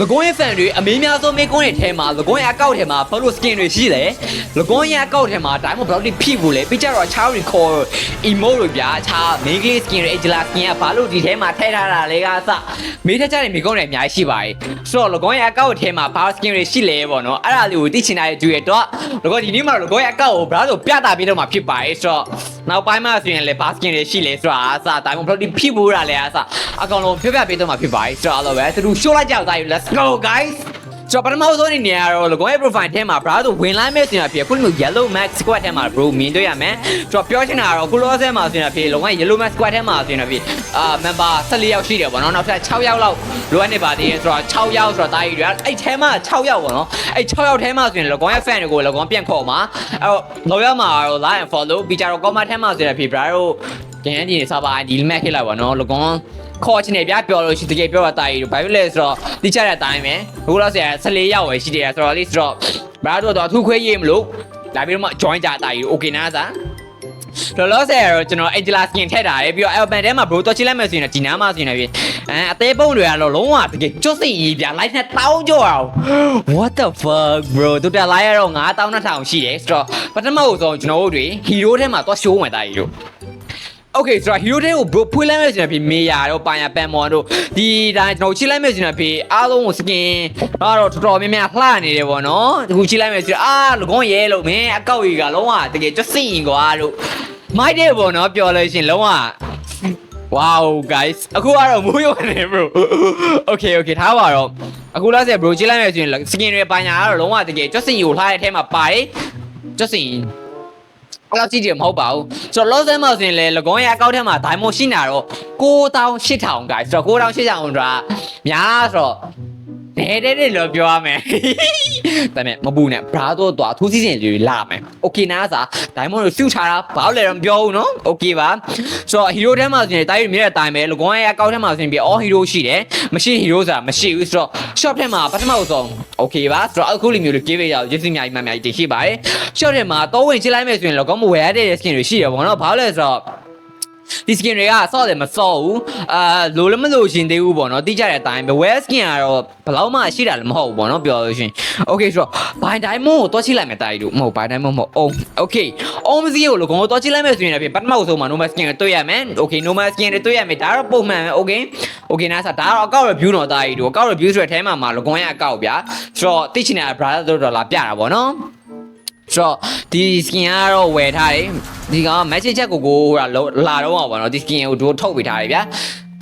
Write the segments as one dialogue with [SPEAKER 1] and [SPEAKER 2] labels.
[SPEAKER 1] လကွန်ရဲ့ fan တွေအမေးများဆုံးမေးခွန်းတွေထဲမှာလကွန်ရဲ့အကောက်ထဲမှာဘယ်လို skin တွေရှိလဲလကွန်ရဲ့အကောက်ထဲမှာ diamond ဘယ်လောက်ထိဖိဘူးလဲပြီးကြတော့ child recall emote တွေဗျာအခြား main clay skin တွေ Angela skin ကဘာလို့ဒီထဲမှာထည့်ထားတာလဲကအစမေးထက်ကြတဲ့မေးခွန်းတွေအများကြီးရှိပါတယ်ဆိုတော့လကွန်ရဲ့အကောက်ထဲမှာဘာ skin တွေရှိလဲပေါ့နော်အဲ့ဒါလေးကိုသိချင်တဲ့တူရတော့လကွန်ဒီနေ့မှာလကွန်ရဲ့အကောက်ကိုဘယ်လိုပြတာပြတော့မှာဖြစ်ပါတယ်ဆိုတော့နောက်ပိုင်းမှာဆိုရင်လည်းဘာ skin တွေရှိလဲဆိုတာအစ diamond ဘယ်လောက်ထိဖိဘူးတာလဲအစအကောင်လုံးပြပြပေးတော့မှာဖြစ်ပါတယ်ဆိုတော့အဲ့လိုပဲသူတို့ show လိုက်ကြအောင် let's go guys ကျွန်တော်ပထမဆုံးအနေနဲ့ကတော့ logo ရဲ့ profile ထဲမှာ bra ဆိုဝင်လိုက်မဲ့ဆိုရင်ဖြစ်ခုလို yellow max squad ထဲမှာ bro မြင်တွေ့ရမယ်ကျွန်တော်ပြောချင်တာကတော့ခုလောဆဲမှာဆိုရင်ဖြစ် logo ရဲ့ yellow max squad ထဲမှာဆိုရင်ဖြစ်အာ member 14ယောက်ရှိတယ်ပေါ့နော်နောက်ထပ်6ယောက်လောက်လိုအပ်နေပါသေးတယ်ဆိုတော့6ယောက်ဆိုတော့တာကြီးတွေအဲ့ထဲမှာ6ယောက်ပေါ့နော်အဲ့6ယောက်ထဲမှာဆိုရင် logo ရဲ့ fan တွေကို logo ပြန်ခေါ်မှာအဲ့တော့လောယောက်မှာတော့ like and follow ပြီးကြတော့ comment ထဲမှာဆိုရင်ဖြစ် bra တို့ကျန်ဒီစာပါ ID မဲ့ခေလိုက်ပါနော် logo ခေါ်ချင်တယ်ဗျာပြောလို့ရှိတကယ်ပြောတာတာကြီးတို့ဘာဖြစ်လဲဆိုတော့တိကျတဲ့အတိုင်းပဲအခုတော့ဆရာ14ရောက်ပဲရှိတယ်ဆိုတော့လေဆိုတော့ဘာလို့တော့အထူးခွဲရေးမလို့လာပြီးတော့မှ join ကြတာကြီး okay နားစားတော့လောဆယ်တော့ကျွန်တော် Angela skin ထည့်တာရယ်ပြီးတော့ Alban ထဲမှာ bro တော့ချိလိုက်မယ်ဆိုရင်ဒီနားမှာဆိုရင်လည်းအဲအသေးပုံတွေကတော့လုံးဝတကယ်ကျွတ်စိကြီးဗျာ live နဲ့တောင်းကြောအောင် what the fuck bro တူတာ live ရတော့9200ရှိတယ်ဆိုတော့ပထမဆုံးကျွန်တော်တို့တွေ hero ထဲမှာတော့ show ဝင်တာကြီးတို့ โอเคဆိုတော့ hero တဲ့ကို bro ဖွေးလိုက်မယ်ဆိုရင်ဖြစ်မေယာတော့ပါယာပန်မော်တို့ဒီတိုင်းကျွန်တော်ချိလိုက်မယ်ဆိုရင်ဖြစ်အားလုံးကို skin တော့တော်တော်များများလှနေတယ်ပေါ့နော်အခုချိလိုက်မယ်ဆိုရင်အာလကွန်ရဲလို့မင်းအကောက်ကြီးကလုံးဝတကယ်ကျွတ်စိရင်ကွာလို့မိုက်တယ်ပေါ့နော်ပြောလို့ရှိရင်လုံးဝ wow guys အခုကတော့မိုးရွာနေ bro okay okay ထားပါတော့အခုလားဆယ် bro ချိလိုက်မယ်ဆိုရင် skin တွေပါညာကတော့လုံးဝတကယ်ကျွတ်စိကိုလှတဲ့အထဲမှာပါတယ်ကျွတ်စိ အဲ့လောက်ကြည့်ကြမဟုတ်ပါဘူးဆိုတော့ loss မှာဆိုရင်လေလကွန်ရဲ့အကောက်ထဲမှာ diamond ရှိနေတာတော့9800 guys ဆိုတော့9800ဆိုတာများဆိုတော့ နဲတဲ့တဲ့လို့ပြောရမယ်ဒါပေမဲ့မပူနဲ့ bra တော့တော့ထူးစီစဉ်လေးလာမယ် okay နားစား diamond ကိုစုချတာဘာလို့လဲတော့မပြောဘူးနော် okay ပါဆိုတော့ hero ထဲမှာဆိုရင်တားရမြင်တဲ့အတိုင်းပဲလကွန်ရဲ့အကောက်ထဲမှာဆိုရင်ပြီး all hero ရှိတယ်မရှိ hero ဆိုတာမရှိဘူးဆိုတော့ shop ထဲမှာပထမဆုံး okay ပါဆိုတော့အခုလိုမျိုးလေး give ရအောင်ရစ်စီအများကြီးမှများကြီးတင်ရှိပါတယ် shop ထဲမှာတော့ဝင်ချလိုက်မယ်ဆိုရင်လကွန်မဝယ်ရတဲ့ skin တွေရှိတယ်ပေါ့နော်ဘာလို့လဲဆိုတော့ ဒီ skin တွေကစော့တယ်မစော့ဘူးအာလိုလည်းမလိုရှင်သေးဘူးပေါ့နော်တိကျတဲ့အတိုင်းပဲ wear skin ကတော့ဘယ်လောက်မှရှိတာလည်းမဟုတ်ဘူးပေါ့နော်ပြောလို့ရှိရင် okay ဆိုတော့ by diamond ကိုတွားချိလိုက်မယ်တာကြီးတို့မဟုတ် by diamond မဟုတ် oh okay om စီကိုလောကောင်တွားချိလိုက်မယ်ဆိုရင်လည်းပထမဆုံးမှာ normal skin ကိုတွေ့ရမယ် okay normal skin တွေတွေ့ရမယ်ဒါတော့ပုံမှန်ပဲ okay okay နားစားဒါတော့အကောက် review တော့တာကြီးတို့အကောက် review ဆိုတဲ့အထဲမှာမှာလောကောင်ရဲ့အကောက်ဗျာဆိုတော့တိချင်တဲ့ brother တို့တော့လာပြတာပေါ့နော် ဆိုတော့ဒီ skin ကတော့ဝယ်ထားတယ်ဒီကောင် magic check ကိုကိုဟိုလာတော့ပါဘောနော်ဒီ skin ကိုတို့ထုတ်ပေးထားတယ်ဗျာ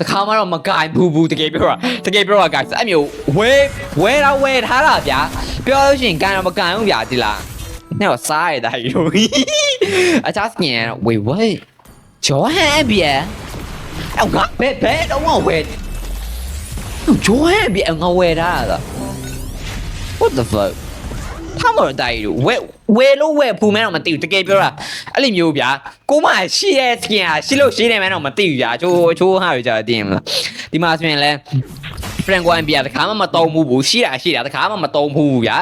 [SPEAKER 1] တခါမှတော့မကင်ဘူးဘူးတကယ်ပြောတာတကယ်ပြောတာ guys အဲ့မျိုးဝဲဝဲတော့ဝဲထားတာဗျာပြောလို့ရှိရင်ကန်တော့မကန်ဘူးဗျာဒီလားနဲ့တော့စားရတာကြီးတို့အချာ skin ကတော့ wait wait ဂျောဟန်ဗျာအော်ငါဘယ်ဘယ်တော့ဝဲဂျောဟန်ဗျာငါဝဲထားတာ what the fuck ထားမလို့တိုင်းဝဲဝဲလို့ဝဲဖူမဲတော့မသိဘူးတကယ်ပြောတာအဲ့လိုမျိုးဗျာကိုမရှိရဲ့ skin ဟာရှိလို့ရှိနေမှတော့မသိဘူးဗျာချိုးချိုးဟာရကြတယ်မလားဒီမှာဆိုရင်လဲ friend ကို MBA တခါမှမတုံးဘူးဘူးရှိတာရှိတာတခါမှမတုံးဘူးဗျာ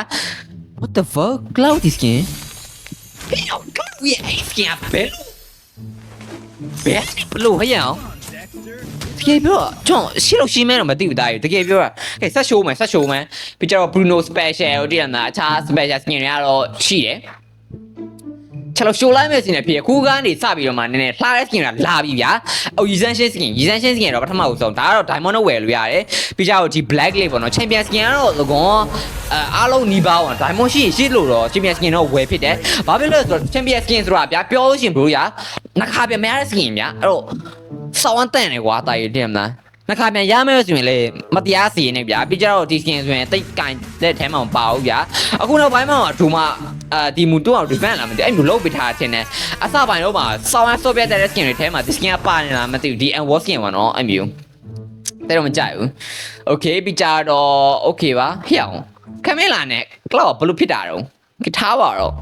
[SPEAKER 1] what the fuck cloud skin ဘယ်တော့ကရဲ့ skin ဘယ်ဘယ်ဘလို့ဟဲ့အောင် တကယ်ပြောကျွန်တော်ရှိလို့ရှိမဲတော့မသိဘူးတားရတကယ်ပြောတာကဲဆက်ရှိုးမယ်ဆက်ရှိုးမယ်ပြီးကြတော့ Bruno special တည်ရမှာအခြား special skin တွေကတော့ရှိတယ်ချက်လို့ရှိုးလိုက်မယ်စင်နေဖြစ်ခုကနေစပြီးတော့မှနည်းနည်းလှတဲ့ skin ကလာပြီဗျာ။အော် Yizenshin skin Yizenshin skin တော့ပထမဆုံးဒါကတော့ diamond နဲ့ဝယ်လို့ရတယ်။ပြီးကြတော့ဒီ black လေးပေါ့နော် champion skin ကတော့သကွန်အဲအားလုံးနီးပါးပေါ့ diamond ရှိရှိလို့တော့ champion skin တော့ဝယ်ဖြစ်တယ်။ဘာဖြစ်လို့လဲဆိုတော့ champion skin ဆိုတာဗျာပြောလို့ရှိရင် bro ရာနှခါပြမရတဲ့ skin ဗျာ။အဲ့တော့ စောင်းတန်နေကွာတာရည်တင်မလား။နှခါပြန်ရမယ်ဆိုရင်လေမတရားစီနေဗျာပြီးကြတော့ဒီ skin ဆိုရင်တိတ်ကင်တဲ့ထဲမှာမပါဘူးဗျာအခုနောက်ပိုင်းမှာဒူမအာဒီမူတော့ revamp လာမသိအဲ့လိုလုပ်ပေးထားခြင်းနဲ့အစပိုင်းတော့မှာစောင်းဆော့ပြတဲ့ skin တွေထဲမှာဒီ skin ကပါနေလားမသိဘူးဒီ and war skin ပါနော်အဲ့မျိုးတဲ့တော့မကြိုက်ဘူး okay ပြီးကြတော့ okay ပါဟျောင်းခမင်းလာနဲ့ cloud ဘလို့ဖြစ်တာတော့ကထားပါတော့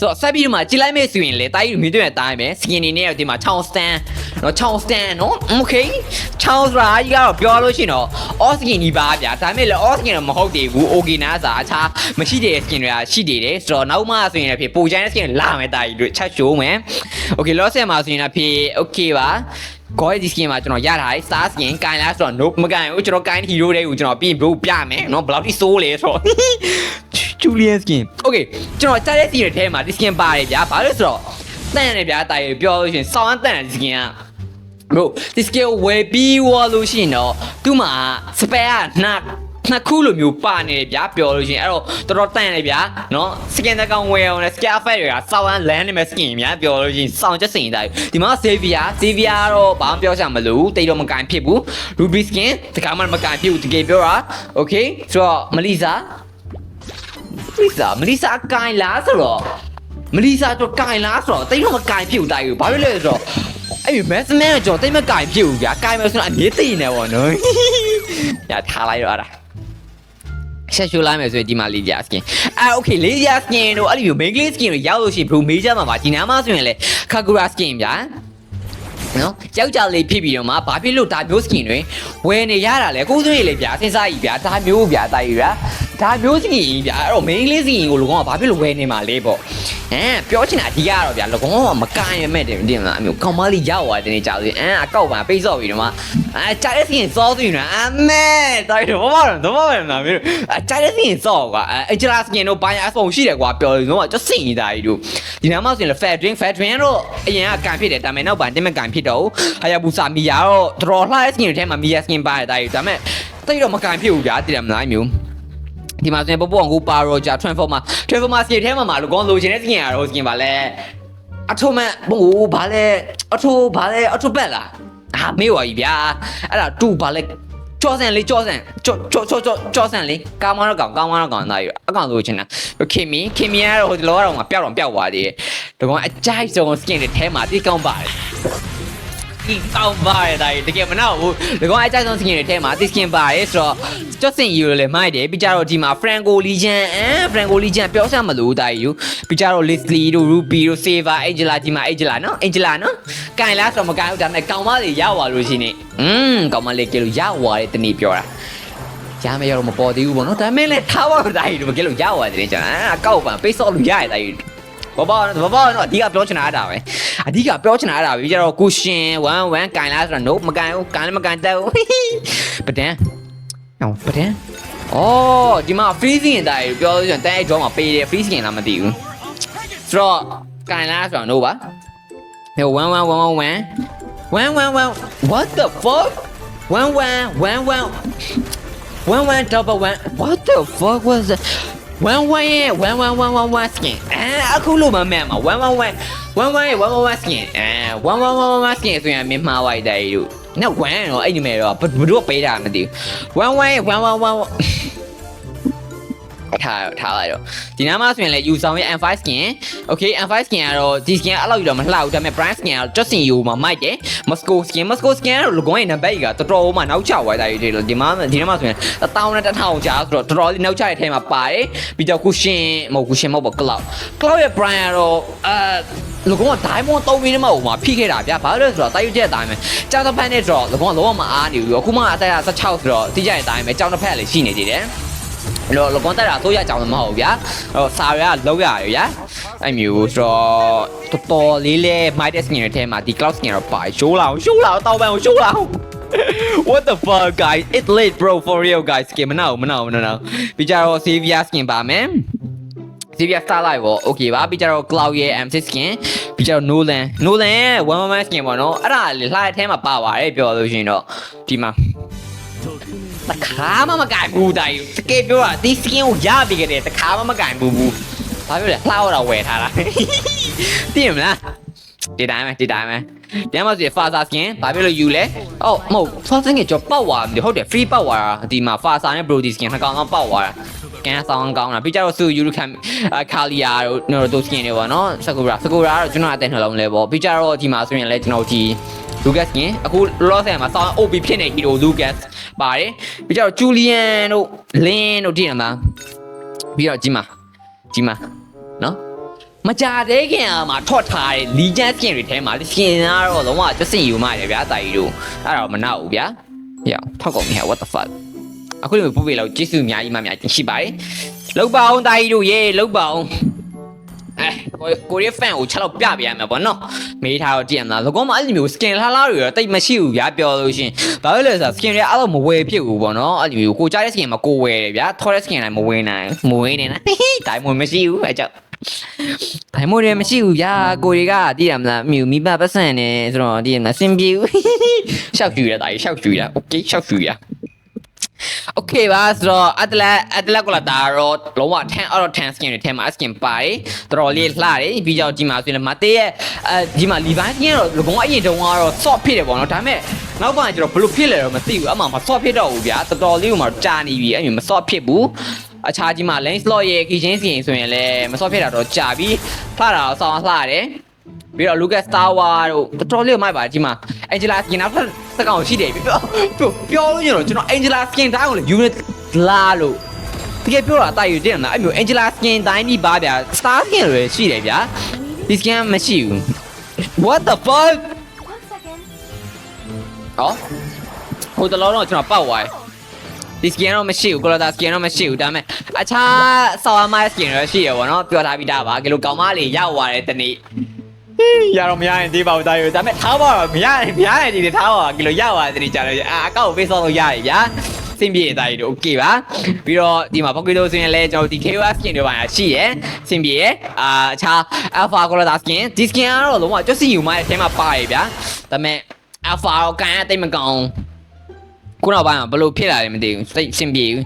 [SPEAKER 1] ဆိုတော့ဆက်ပြီးတော့မှကြည်လိုက်မယ်ဆိုရင်လေတာကြီးမြင်တွေ့တဲ့အတိုင်းပဲ skin နေနဲ့ဒီမှာချောင်း stand နော်ချောင်း stand နော် okay ချောင်းဆိုတာကြီးကတော့ပြောလို့ရှိရင်တော့ all skin ဒီပါဗျာဒါပေမဲ့လည်း all skin တော့မဟုတ်သေးဘူး okay နားစာအခြားမရှိတဲ့ skin တွေကရှိသေးတယ်ဆိုတော့နောက်မှဆိုရင်လည်းဖြစ်ပိုချိုင်းတဲ့ skin လာမယ်တာကြီးတို့ချက်ရှိုးမယ် okay loss မှာဆိုရင်လည်းဖြစ် okay ပါ ကိုရဲ့ဒီ skin မှာကျွန်တော်ရထားတယ် star skin ကင်လားဆိုတော့ nope မကင်ဘူးကျွန်တော်ကင် hero တွေကိုကျွန်တော်ပြင် bro ပြမယ်เนาะဘယ်လောက်ထိစိုးလဲဆိုတော့ Julian skin okay ကျွန်တော်ကြားတဲ့ skin တွေထဲမှာဒီ skin ပါတယ်ဗျာဘာလို့လဲဆိုတော့တန်ရတယ်ဗျာတာရပြောလို့ရှိရင်စောင်းတန်တဲ့ skin က bro ဒီ skill ဝယ်ပြီးဝါလို့ရှိရင်တော့သူ့မှာ spare ကနှစ်နှစ်ခုလိုမျိုးပါနေတယ်ဗျာပြောလို့ရှိရင်အဲ့တော့တော်တော်တန်တယ်ဗျာနော် skin တကောင်ဝယ်အောင်လဲ scare effect တွေကစောင်းလန်းနေမဲ့ skin ဗျာပြောလို့ရှိရင်စောင်းချက်စင်တိုင်းဒီမှာ Xavier Xavier တော့ဘာမှပြောချင်မလို့တိတ်တော့မကန်ဖြစ်ဘူး Ruby skin တခါမှမကန်ဖြစ်ဘူးတကယ်ပြောတာ okay ဆိုတော့ လီဆာမလီဆာကင်လားဆိုတော့မလီဆာတော့ကင်လားဆိုတော့တိတ်တော့မကင်ဖြစ်ဘူးတိုင်ဘူးဘာဖြစ်လဲဆိုတော့အဲ့ဒီမက်စမန်ကကျွန်တော်တိတ်မကင်ဖြစ်ဘူးဗျာကင်မယ်ဆိုတော့အမြဲတည်နေပါတော့ညထားလိုက်တော့အဲ့ဒါဆက်ရှိုးလိုက်မယ်ဆိုရင်ဒီမှာ Lydia skin အဲ okay Lydia skin တို့အဲ့ဒီ main skin တွေရောက်လို့ရှိရင် blue major မှာပါဒီနားမှာဆိုရင်လေ Kakura skin ဗျာနော်ကြောက်ကြလေးဖြစ်ပြီးတော့မှဘာဖြစ်လို့ဒါမျိုး skin တွေဝယ်နေရတာလဲကိုယ်သွေးလေဗျာစဉ်းစားကြည့်ဗျာဒါမျိုးဗျာတာကြီးဗျာ ဒါမျိုး skin ကြီးဗျာအဲ့တော့ main class skin ကိုလောကဘာဖြစ်လို့ဝယ်နေမှာလဲပေါ့ဟမ်ပြောချင်တာအဓိကတော့ဗျာလောကမကင်ရမဲ့တယ်တင်မလားအမျိုးကောင်မလေးရောက်သွားတဲ့နေကြလို့အမ်အကောက်ပါပိတ်စော့ပြီးတော့မှအဲကြားတဲ့ skin စောသွင်းတာအမဲတိုက်တော့ဘာမှတော့ဘာမှမနာမင်းအဲကြားတဲ့ skin စော့ကွာအဲ Angela skin တို့ဘာညာအဆုံးရှိတယ်ကွာပြောလို့တော့ကျစင်နေတာကြီးတို့ဒီနားမှာဆိုရင် fair drink fair drink တော့အရင်ကကန်ဖြစ်တယ်ဒါပေမဲ့နောက်ပိုင်းတင်မဲ့ကန်ဖြစ်တော့ဟာယာဘူစာမီယာတော့တော်လှတဲ့ skin တွေထဲမှာမီယာ skin ပါတယ်တာကြီးဒါပေမဲ့တိတ်တော့မကန်ဖြစ်ဘူးဗျာတည်တယ်မလားမျိုး ဒီမှာဆိုရင်ပပအောင်ကိုပါရောဂျာ transformer transformer skin ထဲမှာမှာလို့ကောင်းလိုချင်တဲ့ skin ရတော့ skin ပါလဲအထုံးမဲ့ဟိုဘာလဲအထုံးဘာလဲအထုံးပက်လားအာမေးပါကြီးဗျာအဲ့ဒါတူဘာလဲကြောစံလေးကြောစံကြောကြောကြောကြောကြောစံလေးကောင်းမတော့ကောင်းကောင်းမတော့ကောင်းသားရအကောင်လိုချင်တာခင်မီခင်မီကတော့ဟိုဒီလောကတော့ငါပျောက်တော့ပျောက်သွားသေးတယ်ဒီကောင်အကြိုက်ဆုံး skin တွေထဲမှာတိကောင်းပါတယ် ဒီကောင်းပါတယ်ဒါတကယ်မနာဘူးဒီကောင်အကြိုက်ဆုံး skin တွေထဲမှာတိ skin ပါတယ်ဆိုတော့ကြောစင်ယူလည်းမိုက်တယ်ပြီးကြတော့ဒီမှာ Franco Legion အဲ Franco Legion ပြောစမ်းမလို့တာယူပြီးကြတော့ Leslie တို့ Ruby တို့ Saver Angela ဒီမှာ Angela နော် Angela နော်ကင်လားဆိုတော့မကင်ဘူးဒါနဲ့ကောင်မလေးရောက်သွားလို့ရှိနေอืมကောင်မလေးကလို့ရောက်သွားတယ်တနည်းပြောတာရမယ်ရတော့မပေါ်သေးဘူးပေါ့နော်ဒါပေမဲ့လည်းထားပါတော့တာကြီးတို့ကဲလို့ရသွားတယ်ကျွန်တော်အာကောက်ပါပိတ်စော့လို့ရရတာကြီး ဘာဘာဘာဘာတော့အဓိကပြောချင်တာအဲ့ဒါပဲအဓိကပြောချင်တာအဲ့ဒါပဲပြီးကြတော့ကုရှင်1 1ကန်လားဆိုတော့ nope မကန်ဘူးကန်လည်းမကန်တတ်ဘူးပဒန်အောင်ပဒန်အော်ဒီမှာ freezing တာကြီးပြောလို့ရှိရင်တန်းအဲ့ draw မှာပေးတယ် freezing လားမသိဘူးဆိုတော့ကန်လားဆိုတော့ no ပါဟဲ့1 1 1 1 1 1 1 what the fuck 1 1 1 1 one one double one what the fuck was that one one ရဲ့ one one one one one skin အဲအခုလို့မမှန်မှာ one one one one one ရဲ့ one one one skin အဲ one one one one one skin ဆိုရင်မင်းမှားလိုက်တယ်လို့နောက် one တော့အဲ့ဒီမဲ့တော့ဘယ်သူကပေးတာမသိဘူး one one ရဲ့ one one one ထားထားလိုက်တော့ဒီနားမှာဆိုရင်လည်း U ဆောင်ရဲ့ M5 skin okay M5 skin ကတော့ဒီ skin အဲ့လောက်ကြီးတော့မလှဘူးဒါပေမဲ့ brand skin ကတော့ Justin U မှာမိုက်တယ် Moscow skin Moscow skin ကတော့လကွန်ရဲ့နံပါတ်ကြီးကတော်တော်မှနောက်ကျသွားတာကြီးတယ်ဒီမှာဒီနားမှာဆိုရင်1000နဲ့1000ကြားဆိုတော့တော်တော်လေးနောက်ကျတဲ့ထဲမှာပါတယ်ပြီးတော့ cushion မဟုတ် cushion မဟုတ်ပါ cloud cloud ရဲ့ brand ကတော့အဲလကွန်က diamond 3မင်းနဲ့မှဟိုမှာဖိခဲ့တာဗျာဘာလို့လဲဆိုတော့တိုက်ရွက်တဲ့အတိုင်းပဲကြောင်တစ်ဖက်နဲ့ဆိုတော့လကွန်ကလုံးဝမအားနေဘူးအခုမှအသက်16ဆိုတော့တိကျတဲ့အတိုင်းပဲကြောင်တစ်ဖက်လည်းရှိနေသေးတယ် လောလောကွန်တက်တာဆိုရကြောင်မဟုတ်ဗျာဟိုစာရကလောက်ရရဗျာအဲ့မျိုးဆိုတော့တော်တော်လေးလဲ Midas skin ရဲ့ထဲမှာဒီ cloud skin တော့ပါရှိုးလာအောင်ရှိုးလာအောင်တောက်ပန်ကိုရှိုးလာအောင် What the fuck guys it's late bro for real guys skin မနာဘူးမနာဘူးမနာဘူးပြီးကြတော့ Xavier skin ပါမယ် Xavier Starlight ပေါ့ okay ပါပြီးကြတော့ Cloud ရဲ့ M6 skin ပြီးကြတော့ Nolan Nolan ရဲ့ one one skin ပေါ့နော်အဲ့ဒါလေလှတဲ့ထဲမှာပါပါတယ်ပြောလို့ရှိရင်တော့ဒီမှာ တခါမှမကင်ဘူးတိုင်တကယ်ပြောတာဒီ skin ကိုရပြီးကြတယ်တခါမှမကင်ဘူးဘူးဘာပြောလဲလှတော့ဝယ်ထားတာသိရမလားဒီတိုင်းပဲဒီတိုင်းပဲပြန်မစီ Faza skin ဘာဖြစ်လို့ယူလဲအော်မဟုတ် Faza skin ကျော်ပောက်သွားတယ်ဟုတ်တယ် free ပောက်သွားတာဒီမှာ Faza နဲ့ Brody skin နှစ်ကောင်တော့ပောက်သွားတာကန်ဆောင်ကောင်းတာပြီးကြတော့စုယူရခံခါလီယာတို့တို့ skin တွေပေါ့နော်စကူရာစကူရာကတော့ကျွန်တော်အတဲ့နှလုံးလဲပေါ့ပြီးကြတော့ဒီမှာဆိုရင်လဲကျွန်တော်ဒီလူကတ်စကင်အခုလောဆယ်မှာဆောင်း OB ဖြစ်နေဟီရိုလူကတ် ပါတယ်ပြီးကြတော့ဂျူလီယန်တို့လင်းတို့တည်နေမှာပြီးတော့ကြီးမှာကြီးမှာနော်မကြတဲ့ခင်အားမှာထော့ထားတဲ့လီဂျန်စကင်တွေထဲမှာစကင်ကတော့လုံးဝကျစင်ယူမှတယ်ဗျာတာကြီးတို့အဲ့တော့မနောက်ဘူးဗျာဟေ့ထောက်ကုန်ပြီဟာ what the fuck အခုလိုပို့ပေးလို့ကျေးဇူးအများကြီးမှများရှိပါတယ်လောက်ပါအောင်တာကြီးတို့ရေလောက်ပါအောင် အဲကိုကိုရီးဖန်ကိုချက်တော့ပြပြရမှာပေါ့နော် မေးထားတော့တည်ရမလားလကောမှာအဲ့လိုမျိုး skin လှလှတွေတော့တိတ်မရှိဘူးဗျာပြောလို့ရှရင်ဘာလို့လဲဆိုတော့ skin တွေအဲ့လိုမဝယ်ဖြစ်ဘူးပေါ့နော်အဲ့လိုမျိုးကိုကြားတဲ့ skin မှာကိုဝယ်တယ်ဗျာထော်တဲ့ skin တိုင်းမဝယ်နိုင်မဝယ်နေနော်တိုင်းမမရှိဘူးအဲ့ကြောင့်ဒိုင်မိုတွေမရှိဘူးဗျာကိုတွေကတည်ရမလားမြူမိဘပတ်စံနေဆိုတော့တည်ရမလားစင်ပြေဘူးရှောက်ကြည့်ရတာရှောက်ကြည့်ရโอเคရှောက်ကြည့်ရ โอเคပါဆိုတော့အတလက်အတလက်ကလာတာတော့လုံးဝ10 out of 10 skin တွေထဲမှာ skin ပါတယ်တော်တော်လေးလှတယ်ပြီးကြောင်ဒီမှာဆိုရင်မတေးရဲ့အဲဒီမှာ Levi skin ကတော့လကုံအရင်တုန်းကတော့ soft ဖြစ်တယ်ပေါ့နော်ဒါပေမဲ့နောက်ပိုင်းကျတော့ဘလို့ဖြစ်လဲတော့မသိဘူးအမှမ soft ဖြစ်တော့ဘူးဗျာတော်တော်လေးကမှကြာနေပြီအဲ့မျိုးမ soft ဖြစ်ဘူးအခြားကြီးမှာ lens slot ရဲ့ keychain စီရင်ဆိုရင်လည်းမ soft ဖြစ်တာတော့ကြာပြီလှတာတော့ဆောင်းလှတယ် ပြီးတော့ Lucas Star Wars တို့တော်တော်လေးမိုက်ပါကြီးမှာ Angela Skin နောက်ထပ်စကောင်ရှိတယ်ပြောပြောပြောလို့ရတော့ကျွန်တော် Angela Skin တိုင်းကိုလေ unit လာလို့တကယ်ပြောတာအတိုက်ယူတင်လားအဲ့မျိုး Angela Skin တိုင်းဒီပါဗျာ Star Skin တွေရှိတယ်ဗျာဒီ skin မရှိဘူး What the fuck
[SPEAKER 2] One second.
[SPEAKER 1] ဟောဟိုတလောတော့ကျွန်တော်ပောက်သွားတယ်ဒီ skin တော့မရှိဘူး color skin တော့မရှိဘူးဒါပေမဲ့အခြား sour my skin တော့ရှိရပါတော့ပြောထားပြီးသားပါကလေးကောင်မလေးရောက်သွားတယ်တနေ့ ရတော့မရရင်ဒီပါဦးတာရဒါပေမဲ့ထားပါတော့မရရင်မရရင်ဒီလေထားပါကလေးရောက်သွားတဲ့တနေ့ကြာလို့အာအကောက်ကိုပေးဆောက်လို့ရရဗျာစင်ပြေတာကြီးတို့โอเคပါပြီးတော့ဒီမှာ pocket ဆိုရင်လည်းကျွန်တော်ဒီ KOS skin တွေပါရှိရယ်စင်ပြေရယ်အာအခြား alpha color skin ဒီ skin ကတော့လုံးဝကျွတ်စီယူမှတဲ့အထဲမှာပါတယ်ဗျာဒါပေမဲ့ alpha တော့ကန်အသိမကောင်း ခုနောက်ပိုင်းမှာဘလို့ဖြစ်လာတယ်မသိဘူးစိတ်အဆင်ပြေဘူး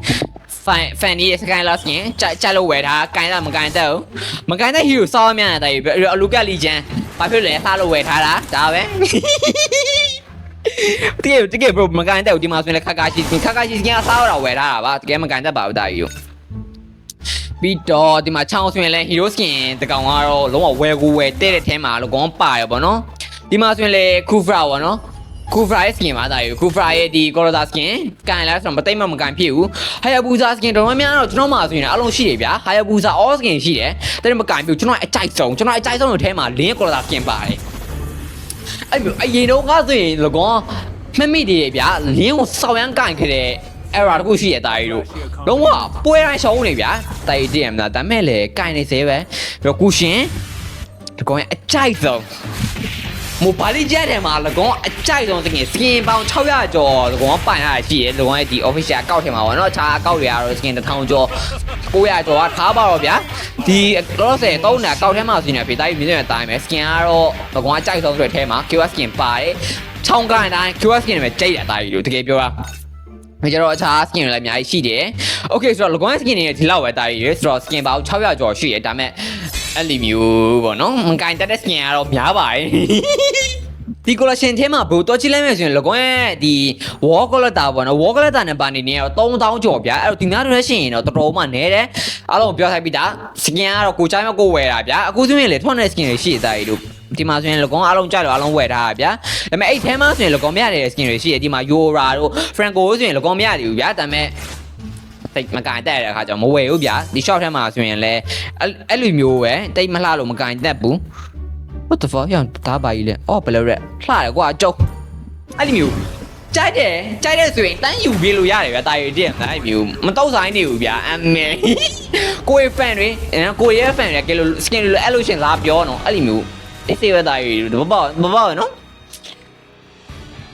[SPEAKER 1] ဖန်ဖန်ဒီရဲ့ sky last ရင်ကြကြလို့ဝယ်ထားကန်တာမကန်တဲ့ဘူးမကန်တဲ့ hero စောင်းမြန်တဲ့တိုင်အလူကလီချန်ဘာဖြစ်လဲစားလို့ဝယ်ထားတာဒါပဲတကယ်တကယ် bro မကန်တဲ့ဘူးဒီမှာဆိုရင်လည်းခက်ခါရှိခက်ခါရှိစကင်စားတော့ဝယ်ထားတာပါတကယ်မကန်တဲ့ပါဘူးတာကြီးပြီးတော့ဒီမှာချောင်းဆိုရင်လည်း hero skin တကောင်ကတော့လုံးဝဝယ်ကိုဝယ်တဲ့တဲ့ထဲမှာလောကောင်ပါရပေါ့နော်ဒီမှာဆိုရင်လည်း kufra ပေါ့နော် ကူဖရာရဲ့ skin ပါတာယူကူဖရာရဲ့ဒီ color skin ကန်လဲဆိုတော့မသိမ့်မမကန်ဖြစ်ဘူးဟာယာဘူဇာ skin တော်တော်များများတော့ကျွန်တော်မှဆိုရင်အလုံးရှိတယ်ဗျာဟာယာဘူဇာ all skin ရှိတယ်တဲ့မကန်ဖြစ်ကျွန်တော်အကြိုက်ဆုံးကျွန်တော်အကြိုက်ဆုံးတွေထဲမှာ link color skin ပါတယ်အဲ့မျိုးအရင်တော့ကဆိုရင်လကောမမိတည်ရဗျာ link ကိုစောင်းရမ်းကန်ခဲ့တဲ့ error တခုရှိရတာကြီးတို့လုံးဝပွဲတိုင်းရှုံးနေဗျာတိုင်တည်ရမလားဒါမဲ့လေကန်နေသေးပဲပြီးတော့ကုရှင်ဒီကောင်ရဲ့အကြိုက်ဆုံး မိုဘာလီကျက်တယ်မှာလကောအကြိုက်ဆုံးတကယ်စကင်ပေါင်600ကျော်လကောပိုင်ရရှိတယ်လကောရဲ့ဒီ official အကောက်ထဲမှာပေါ့နော်အခြားအကောက်တွေကတော့စကင်1000ကျော်900ကျော်ကထားပါတော့ဗျာဒီလောဆယ်သုံးတာအကောက်ထဲမှာဆိုရင်ဖေးတိုင်းမြင်တဲ့အတိုင်းပဲစကင်ကတော့လကောအကြိုက်ဆုံးဆိုတဲ့ထဲမှာ QS skin ပါတယ်ချောင်းကိုင်းတိုင်း QS skin တွေပဲကြိတ်တဲ့အတိုင်းလို့တကယ်ပြောတာမကြတော့အခြား skin တွေလည်းအများကြီးရှိတယ်။ Okay ဆိုတော့ logo skin တွေဒီလောက်ပဲတာရည်ဆိုတော့ skin ပေါင်း600ကျော်ရှိတယ်ဒါပေမဲ့ အဲ့လိုမျိုးပေါ့နော်မကန်တက်တဲ့ skin ကတော့များပါတယ်။ဒီ collection ထဲမှာဘယ်တော့ကြည့်လိုက်မယ်ဆိုရင် logo ရဲ့ဒီ wall collector ပေါ့နော် wall collector နဲ့ပါနေနေတော့3000ကျော်ဗျာအဲ့တော့ဒီများတို့လည်းရှိရင်တော့တော်တော်မှနဲတယ်အားလုံးပြောထားပြီးသား skin ကတော့ကိုချိုင်းမကိုဝယ်တာဗျာအခုဆိုရင်လေထွက်နေတဲ့ skin တွေရှိတဲ့တာကြီးတို့ဒီမှာဆိုရင်လကွန်အားလုံးကြလို့အားလုံးဝယ်ထားတာဗျာဒါပေမဲ့အဲ့ထဲမှာဆိုရင်လကွန်မရတဲ့ skin တွေရှိတယ်ဒီမှာ Yora တို့ Franco တို့ဆိုရင်လကွန်မရသေးဘူးဗျာဒါပေမဲ့ တိတ်မကန်တက်တဲ့အခါကျတော့မဝယ်ဘူးဗျာဒီ shop ထဲမှာဆိုရင်လည်းအဲ့အဲ့လိုမျိုးပဲတိတ်မလှလို့မကန်တက်ဘူး what the fuck ရောဒါပါကြီးလဲအော်ဘယ်လိုလဲလှတယ်ကွာကြုံအဲ့လိုမျိုးကြိုက်တယ်ကြိုက်တယ်ဆိုရင်တန်းယူပြေးလို့ရတယ်ဗျာတာရီတည်းအဲ့လိုမျိုးမတော့ဆိုင်နေဘူးဗျာအမေကိုရဲ့ fan တွေကိုရဲ့ fan တွေကလို့ skin လို့အဲ့လိုရှင်လာပြောနော်အဲ့လိုမျိုးအေးစေဝတာရီမပေါ့မပေါ့နော်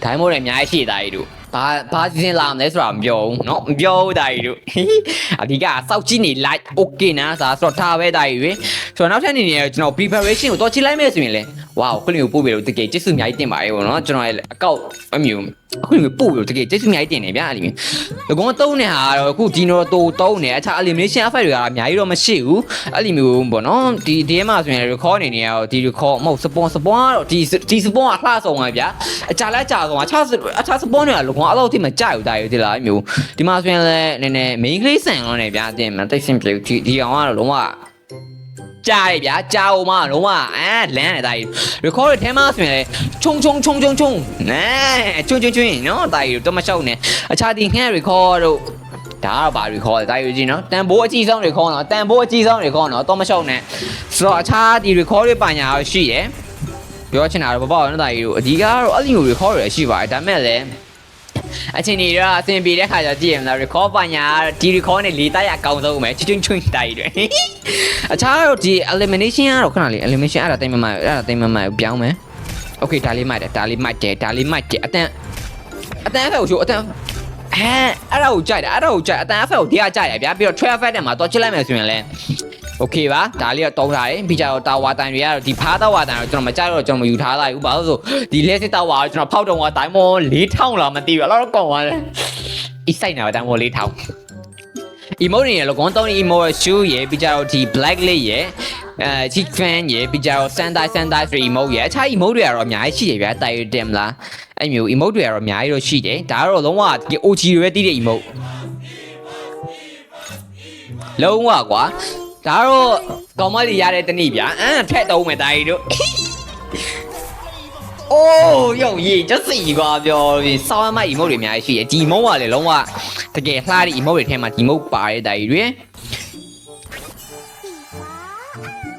[SPEAKER 1] ဒိုင်းမိုးတွေအများကြီးရှိတာကြီးတို့ ဘာဘာစီစဉ်လာမလဲဆိုတာမပြောဘူးเนาะမပြောဘူးတာကြီးတို့အဓိကစောက်ကြည့်နေ like okay နာဆိုတော့ထားပဲတာကြီးတွေဆိုတော့နောက်ထပ်အနေနဲ့ကျွန်တော် preparation ကိုတော့ချိလိုက်မယ်ဆိုရင်လေဝါကိုခုလိုပို့ပြီးတော့တကယ်ကျေးဇူးအများကြီးတင်ပါတယ်ဗောနော်ကျွန်တော်ရဲ့အကောက်အမျိုးအခုလိုပို့ပြီးတော့တကယ်ကျေးဇူးအများကြီးတင်နေဗျာအဲ့လိုမျိုးလကုံတုံးနေဟာတော့အခုဒီနော်တိုးတုံးနေအခြား elimination effect တွေကအများကြီးတော့မရှိဘူးအဲ့လိုမျိုးဗောနော်ဒီဒီထဲမှာဆိုရင် record အနေနဲ့ရောဒီ record မဟုတ် spawn spawn ကတော့ဒီဒီ spawn ကလှဆုံးပါဗျာအကြလက်ကြဆုံးအခြားအခြား spawn တွေကလ ကုံအဲ့လိုထိမကြိုက်ဘူးတာရဒီလားအဲ့မျိုးဒီမှာဆိုရင်လည်းနည်းနည်း main ကလေးဆန်တော့နေဗျာတင်မသိစင်ပြေဒီဒီကောင်ကတော့လုံးဝကြားရဗျာကြားအောင်မလုံးဝအဲလမ်းနေတာကြီး record ထဲမှာဆိုရင်ခြုံခြုံခြုံခြုံခြုံနဲချွန်းချွန်းချွန်းနော်တာကြီးတော့မရှောက်နဲ့အခြားဒီငှက် record တို့ဒါကတော့ဘာ record လဲတာယူကြည့်နော်တန်ဖိုးအကြီးဆုံး record နော်တန်ဖိုးအကြီးဆုံး record နော်တော့မရှောက်နဲ့ဆိုတော့အခြားဒီ record တွေပါညာရှိတယ်ပြောချင်တာတော့ပေါ့နော်တာကြီးတို့အဓိကကတော့အဲ့ဒီမျိုး record တွေရှိပါတယ်ဒါပေမဲ့လည်း အချိန်ကြီးတော့အဆင်ပြေတဲ့ခါကျကြည့်ရမလား record ပညာဒီ record နဲ့လေးတိုက်ရအကောင်းဆုံးပဲချွင်းချွင်းတိုက်တွေအခြားတော့ဒီ elimination ကတော့ခဏလေး elimination အဲ့ဒါတိတ်မမအဲ့ဒါတိတ်မမပြောင်းမယ် okay ဒါလေးမိုက်တယ်ဒါလေးမိုက်တယ်ဒါလေးမိုက်တယ်အတန်အတန်ဖက်ကိုချိုးအတန်အဲအဲ့ဒါကိုကြိုက်တာအဲ့ဒါကိုကြိုက်အတန်အဖက်ကိုဒီကကြိုက်ရဗျာပြီးတော့ trail effect နဲ့မှာတော့ချစ်လိုက်မယ်ဆိုရင်လည်း โอเคပါဒါလေးတော့တုံးထားတယ်ပြီးကြတော့တာဝါတိုင်တွေကတော့ဒီဖားတာဝါတိုင်တော့ကျွန်တော်မကြိုက်တော့ကျွန်တော်မယူထားလိုက်ဘူးဘာလို့ဆိုဒီလက်စစ်တာဝါကိုကျွန်တော်ဖောက်တုံးကတိုင်မော4000လားမသိဘူးအဲ့တော့ကောင်းသွားတယ်အစိုက်နေပါတိုင်မော4000 emote တွေရလောကောင်းတောင်း emote shoe ရပြီးကြတော့ဒီ black လေးရအဲ cheek fan ရပြီးကြတော့ sandai sandai 3 emote ရအခြား emote တွေကတော့အများကြီးရှိတယ်ဗျာတိုင်ရတင်မလားအဲ့မျိုး emote တွေကတော့အများကြီးတော့ရှိတယ်ဒါကတော့လုံးဝဒီ OG တွေပဲတည်တဲ့ emote လုံးဝကွာ ဒါတော့ကောင်မလေးရတဲ့တနေ့ဗျာအမ်ထက်တော့မယ်တာကြီးတို့အိုးယောရေကျစီကွာပြောပြီးစောင်းမိုက် emote တွေအများကြီးရှိတယ်ဒီ emote ကလည်းလုံးဝတကယ်လှတဲ့ emote တွေထဲမှာဒီ emote ပါတဲ့တာကြီးတွေ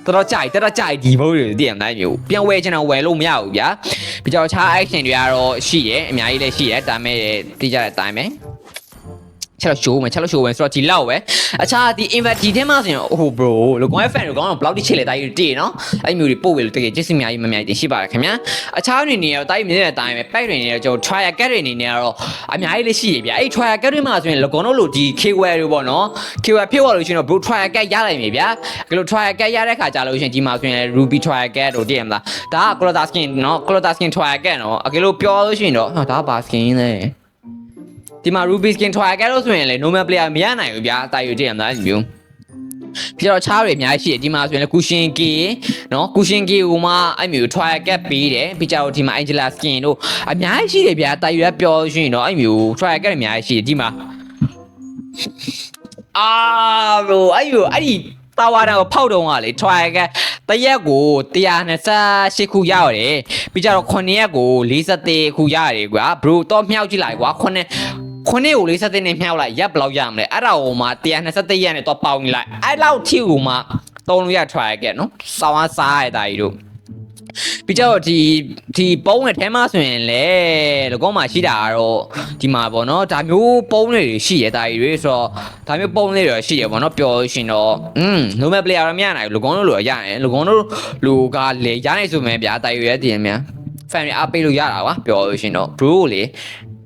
[SPEAKER 1] တော်တော်ကြိုက်တော်တော်ကြိုက်ဒီဘုတ်တွေတည်ရမနိုင်မျိုးပြန်ဝယ်ချင်တာဝယ်လို့မရဘူးဗျာပြီးတော့ခြား action တွေကတော့ရှိရယ်အများကြီးလည်းရှိရယ်တာမဲ့တည်ကြတဲ့အတိုင်းပဲ ချက်လို့ show မယ်ချက်လို့ show မယ်ဆိုတော့ဒီလောက်ပဲအခြားဒီ invert ဒီထဲမှာဆိုရင်ဟို bro လောကောင်းရဲ့ fan တွေကောင်းတော့ဘလောက်တိချစ်လေတာကြီးတည်နော်အဲ့မျိုးတွေပို့ဝေလို့တကယ်ကျေးဇူးအများကြီးမများကြီးတင်ရှိပါတယ်ခင်ဗျာအခြားအနေနဲ့တော့တာကြီးမြင်တဲ့အတိုင်းပဲ pack တွေနေတော့ကျွန်တော် trial cat တွေအနေနဲ့ကတော့အများကြီးလေးရှိရဗျအဲ့ trial cat တွေမှာဆိုရင်လောကောင်းတို့လိုဒီ keyword တွေပေါ့နော် keyword ဖြစ်သွားလို့ရှိရင်တော့ bro trial cat ရနိုင်ပြီဗျာဒီလို trial cat ရတဲ့ခါကြာလို့ရှိရင်ဒီမှာဆိုရင် ruby trial cat တို့တည်ရမလားဒါက clotter skin နော် clotter skin trial cat နော်အကယ်လို့ပြောလို့ရှိရင်တော့ဟာဒါကဘာ skin လဲ ဒီမှာ Ruby skin ထွာခဲ့လို့ဆိုရင်လေ normal player မရနိုင်ဘူးဗျာတာယူတည်ရမလားဒီမျိုးပြီးတော့ချားတွေအများကြီးရှိတယ်ဒီမှာဆိုရင်လေ cushion key နော် cushion key ဟိုမှာအဲ့မျိုး trial cap ပေးတယ်ပြီးကြတော့ဒီမှာ Angela skin တို့အများကြီးရှိတယ်ဗျာတာယူရပြောလို့ရှိရင်တော့အဲ့မျိုး trial cap တွေအများကြီးရှိတယ်ဒီမှာအာဘိုအဲ့မျိုးအဲ့ဒီတာဝါတာကိုဖောက်တုံးကလေ trial cap တရက်ကို128ခုရရတယ်ပြီးကြတော့9ရက်ကို43ခုရတယ်ကွာ bro တော့မြောက်ကြည့်လိုက်ကွာ9 ခုနှစ်ကို47နဲ့မြောက်လိုက်ရက်ဘယ်လောက်ရမလဲအဲ့ဒါဟိုမှာ121ရက်နဲ့တော့ပေါင်းနေလိုက်အဲ့လောက်ထိဟိုမှာသုံးလို့ရ try ခဲ့နော်စောင်းအားစားရတာကြီးတို့ပြီးတော့ဒီဒီပုံးတဲ့ထဲမှာဆိုရင်လေလကောမှာရှိတာကတော့ဒီမှာပေါ့နော်ဒါမျိုးပုံးတွေရှိရတာကြီးတွေဆိုတော့ဒါမျိုးပုံးလေးတွေရှိရပေါ့နော်ပြောလို့ရှင်တော့อืม normal player တော့မရနိုင်ဘူးလကောတို့လိုရရတယ်လကောတို့လူကလေရနိုင်ဆိုမယ်ဗျာတာယူရဲတည်ရင်မြန် fan တွေအားပေးလို့ရတာကွာပြောလို့ရှင်တော့ bro ကိုလေ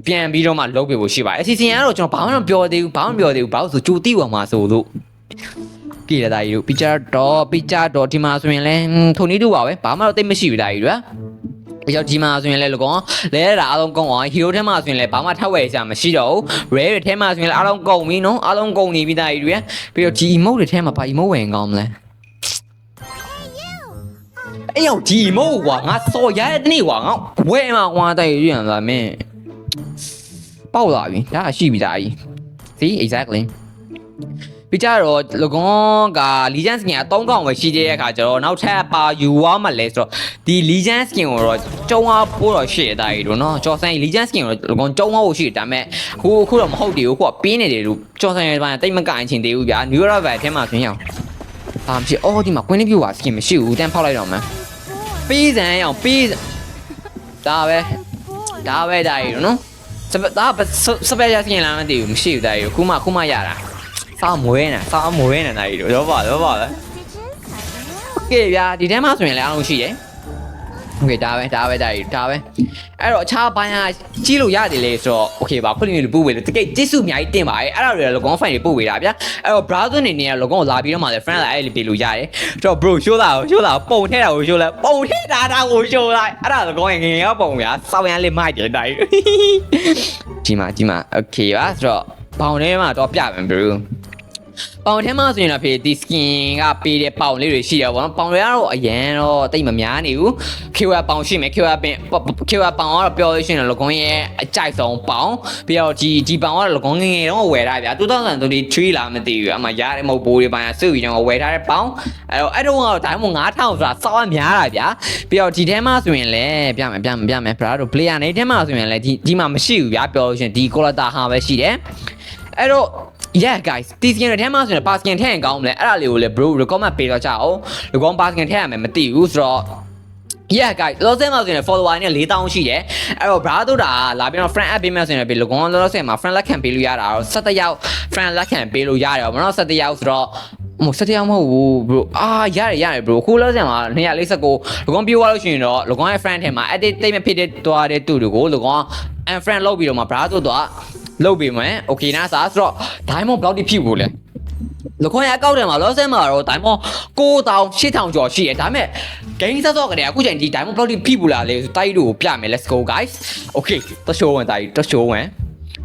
[SPEAKER 1] ပြန်ပြီးတော့မှလုပ်ပြဖို့ရှိပါတယ်အစီအစဉ်ကတော့ကျွန်တော်ဘာမှမပြောသေးဘူးဘာမှမပြောသေးဘူးဘာလို့ဆိုကြိုတိဝါမှာဆိုလို့ကြည်ရတာကြီးတို့ picture တော့ picture တော့ဒီမှာဆိုရင်လဲထုံနေတူပါပဲဘာမှတော့တိတ်မရှိဘူးတာကြီးတို့အရောက်ဒီမှာဆိုရင်လည်းလကောလဲရတာအားလုံးကုန်အောင်ဟီရိုထဲမှာဆိုရင်လည်းဘာမှထောက်ဝယ်စရာမရှိတော့ဘူး rare တွေထဲမှာဆိုရင်လည်းအားလုံးကုန်ပြီနော်အားလုံးကုန်နေပြီတာကြီးတွေပြီးတော့ဒီ emote တွေထဲမှာဘာ emote ဝင်ကောင်းမလဲအဲ့ရောက်ဒီ emote ကွာငါစော်ရတဲ့နေ့ကွာငါဝဲမှာကွာတာကြီးရန်လာမင်း ပေါက်လာပြီဒါကရှိပြီတာကြီး see exactly ပြီးကြတော့လကွန်က Legion skin က3កောင်ပဲရှိသေးတဲ့အခါကျတော့နောက်ထပ်ပါယူရမှလဲဆိုတော့ဒီ Legion skin ကိုတော့ကျုံအားပို့တော့ရှေ့အတိုင်းတို့နော်ကျော်ဆန် Legion skin ကိုတော့လကွန်ကျုံအားဖို့ရှိတယ်ဒါပေမဲ့အခုအခုတော့မဟုတ်သေးဘူးခုကပင်းနေတယ်လို့ကျော်ဆန်ရဲ့ပိုင်းတိတ်မကင်ချင်သေးဘူးဗျာ New Era Van ထဲမှာဆိုရင်အောင်ဘာမှမရှိအော်ဒီမှာ Queen View ပါ skin မရှိဘူးတန်းဖောက်လိုက်တော့မှပေးစံအောင်ပေးဒါပဲဒါပဲဒါရီနော် စပဒါစပယ်ရစkin လားမသိဘူးမရှိဘူးဒါရီခုမှခုမှရတာစောင်းမွေးနေစောင်းမွေးနေတာကြီးတို့ရောပါရောပါလဲโอเคဗျာဒီထဲမှာဆိုရင်လည်းအားလုံးရှိတယ် โอเคဒါပဲဒါပဲဒါကြီးဒါပဲအဲ့တော့အခြားဘိုင်းကကြီးလို့ရတယ်လေဆိုတော့โอเคပါခွင့်ပြုလို့ပို့ဝေလို့တကယ်ကျေးဇူးအများကြီးတင်ပါတယ်အဲ့ဒါတွေကလောကောင်း fan တွေပို့ဝေတာဗျာအဲ့တော့ browser အနေနဲ့လောကောင်းကိုလာပြီးတော့မှလည်း friend လာအဲ့လိုပေးလို့ရတယ်တော့ bro ရှိုးတာကိုရှိုးတာပုံထဲတာကိုရှိုးလဲပုံထဲတာတာကိုရှိုးလိုက်အဲ့ဒါလောကောင်းငငယ်ရောပုံဗျာစောင်းရန်လေးမိုက်တယ်တိုင်းဒီမှာဒီမှာโอเคပါဆိုတော့ပေါင်ထဲမှာတော့ပြမယ် bro ပေါင်ထဲမှာဆိုရင်တော့ဖေဒီ skin ကပေးတဲ့ပေါင်လေးတွေရှိရပါတော့ပေါင်တွေကတော့အရန်တော့တိတ်မများနေဘူး QR ပေါင်ရှိမယ် QR ပင် QR ပေါင်ကတော့ပြောလို့ရှိရင်လကွန်ရဲ့အကြိုက်ဆုံးပေါင်ပြီးတော့ဒီဒီပေါင်ကတော့လကွန်ငယ်ငယ်တော့ဝယ်ထားဗျာ2023လာမသိဘူးအမှရတဲ့မဟုတ်ဘိုးတွေပိုင်းစုပြီးတော့ဝယ်ထားတဲ့ပေါင်အဲ့တော့အဲ့တော့ကတော့ဒါမှမဟုတ်9000ဆိုတာစောင်းများတာဗျာပြီးတော့ဒီထဲမှာဆိုရင်လည်းပြမယ်ပြမယ်ပြမယ် brother player နေထဲမှာဆိုရင်လည်းဒီဒီမှာမရှိဘူးဗျာပြောလို့ရှိရင်ဒီ quality ဟာပဲရှိတယ်အဲ့တော့ yeah guys တီစကင်တွေထဲမှာဆိုရင်ပါစကင်ထည့်ရင်ကောင်းမလဲအဲ့ဒါလေးကိုလည်း bro recommend ပေးတော့ကြအောင်ဒီကောင်ပါစကင်ထည့်ရမယ်မသိဘူးဆိုတော့ Yeah guys လောဆယ်မှာဆိုရင် follower နဲ့4000ရှိတယ်အဲ့တော့ brother တို့တာလာပြီးတော့ friend add ပေးမယ်ဆိုရင်ပြီးလောကောင်လောဆယ်မှာ friend လက်ခံပေးလို့ရတာတော့17ယောက် friend လက်ခံပေးလို့ရတယ်ဗောနော်17ယောက်ဆိုတော့မဟုတ်စတရားမဟုတ်ဘူး bro အာရတယ်ရတယ် bro ခုလောက်ဆန်မှာ249လကွန်ပြေးသွားလို့ရှိရင်တော့လကွန်ရဲ့ friend ထဲမှာ edit တိတ်မဖြစ်တဲ့တွားတဲ့တူတွေကိုလကွန် unfriend လုပ်ပြီးတော့မှ browser တော့ လုပ်ပြီးမယ် okay နာစာဆိုတော့ diamond ဘယ်လောက်တိဖြစ်ဘူးလဲလခွန်ရအကောက်တယ်မှာလောဆယ်မှာတော့ diamond 9000 8000ကျော်ရှိတယ်ဒါပေမဲ့ game ဆက်တော့ကြတယ်အခုချိန်ဒီ diamond ဘယ်လောက်တိဖြစ်ဘူးလားလေတိုက်တို့ကိုပြမယ် let's go guys okay တော့ show ဝင်တိုက်တော့ show ဝင်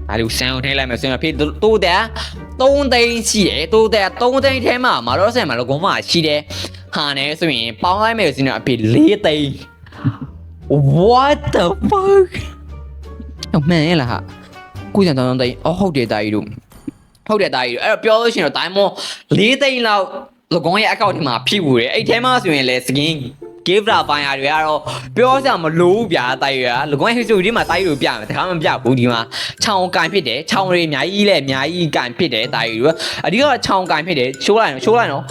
[SPEAKER 1] ဒါလေးကိုဆန်အောင်ထိလိုက်မယ်ဆန်ဖြစ်တိုးတဲ့3သိန်းရှိတယ်တိုးတဲ့3သိန်းထဲမှာမတော့ဆယ်မှာလကွန်မှာရှိတယ်ဟာနေဆိုရင်ပေါင်းလိုက်မယ်ဆိုရင်အဖြစ်4သိန်း what the fuck အမှန်ရဲ့လားဟာ ကိုကျန်တောင်းတောင်းတိုင်းအော်ဟုတ်တယ်တာကြီးတို့ဟုတ်တယ်တာကြီးတို့အဲ့တော့ပြောလို့ရှိရင်တော့ diamond ၄သိန်းလောက်လကွန်ရဲ့ account ထဲမှာဖြည့်ဘူးတယ်အဲ့ထဲမှာဆိုရင်လေ skin give တာပိုင်းရာတွေကတော့ပြောစရာမလိုဘူးဗျာတာကြီးရလကွန်ရဲ့ history ဒီမှာတာကြီးတို့ပြမယ်တခါမှမပြဘူးဒီမှာခြောင်ကန်ဖြစ်တယ်ခြောင်တွေအများကြီးလဲအများကြီးကန်ဖြစ်တယ်တာကြီးတို့အဓိကတော့ခြောင်ကန်ဖြစ်တယ်ရှိုးလိုက်နော်ရှိုးလိုက်နော်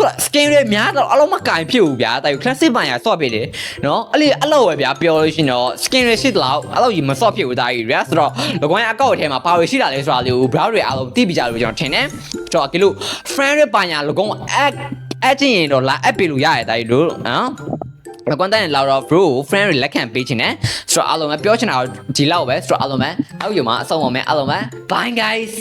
[SPEAKER 1] ရှိုးလိုက် skin တွေများတော့အလုံးမကန်ဖြစ်ဘူးဗျာတာကြီး classic ပိုင်းရာဆော့ဖြစ်တယ်နော်အဲ့လေအဲ့လိုပဲဗျာပြောလို့ရှိရင်တော့ skin တွေရှိတော့အဲ့လိုကြီးမဆော့ဖြစ်ဘူးတာကြီးရဆိုတော့လကွန်ရဲ့အကောင့်ထဲမှာပါဝယ်ရှိတာလဲဆိုတာလေးကို browser တွေအားလုံးသိပြကြလို့ကျွန်တော်ထင်တယ်ကျွန်တော်ဒီလို friend တွေပိုင်းရာလကွန် add အချင်းရင်တော့လာအပ်ပေးလို့ရရတာကြီးတို့နော်လကွန်တိုင်းလာတော့ bro friend တွေလက်ခံပေးချင်တယ်ဆိုတော့အားလုံးပဲပြောချင်တာဒီလောက်ပဲဆိုတော့အားလုံးပဲအောက်ယူမှာအဆုံးပါမယ်အားလုံးပဲ bye guys